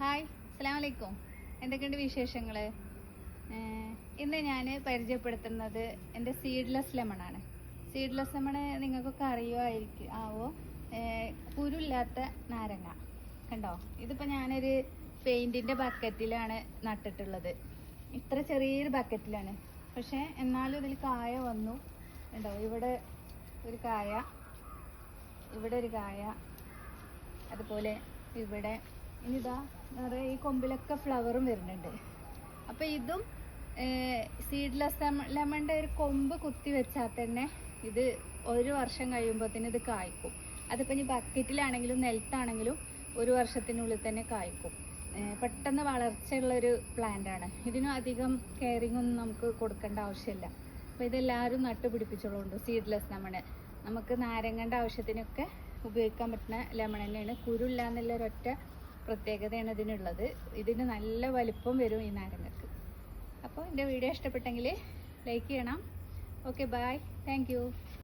Hi അസ്സാം വലൈക്കും എന്തൊക്കെയുണ്ട് വിശേഷങ്ങൾ ഇന്ന് ഞാൻ പരിചയപ്പെടുത്തുന്നത് എന്റെ സീഡ്ലെസ് ലെമണാണ്. സീഡ്ലെസ് ലെമൺ നിങ്ങൾക്കൊക്കെ അറിയുമായിരിക്കും ആവോ? കുരുല്ലാത്ത നാരങ്ങ. കണ്ടോ? ഇതിപ്പോൾ ഞാനൊരു പെയിന്റിന്റെ ബക്കറ്റിലാണ് നട്ടിട്ടുള്ളത്. ഇത്ര ചെറിയൊരു ബക്കറ്റിലാണ്. പക്ഷേ എന്നാലും ഇതിൽ കായ വന്നു. കണ്ടോ? ഇവിടെ ഒരു കായ ഇവിടെ ഒരു കായ അതുപോലെ ഇവിടെ ഇനിതാ നിറയെ ഈ കൊമ്പിലൊക്കെ ഫ്ലവറും വരുന്നുണ്ട്. അപ്പോൾ ഇതും സീഡ്ലെസ് ലെമണിന്റെ ഒരു കൊമ്പ് കുത്തി വെച്ചാൽ തന്നെ ഇത് ഒരു വർഷം കഴിയുമ്പോഴത്തേന് ഇത് കായ്ക്കും. അതിപ്പോൾ ഇനി ബക്കറ്റിലാണെങ്കിലും നിലത്താണെങ്കിലും ഒരു വർഷത്തിനുള്ളിൽ തന്നെ കായ്ക്കും. പെട്ടെന്ന് വളർച്ചയുള്ളൊരു പ്ലാന്റ് ആണ്. ഇതിനും അധികം കെയറിംഗ് ഒന്നും നമുക്ക് കൊടുക്കേണ്ട ആവശ്യമില്ല. അപ്പോൾ ഇതെല്ലാവരും നട്ടുപിടിപ്പിച്ചോളുണ്ട് സീഡ്ലെസ് ലെമണ് നമുക്ക് നാരങ്ങന്റെ ആവശ്യത്തിനൊക്കെ ഉപയോഗിക്കാൻ പറ്റുന്ന ലെമൺ തന്നെയാണ്. കുരുല്ല എന്നുള്ള ഒരൊറ്റ പ്രത്യേകതയാണ് ഇതിനുള്ളത്. ഇതിന് നല്ല വലിപ്പം വരും ഈ നാരങ്ങക്ക്. അപ്പോൾ എന്റെ വീഡിയോ ഇഷ്ടപ്പെട്ടെങ്കിൽ ലൈക്ക് ചെയ്യണം. Okay bye thank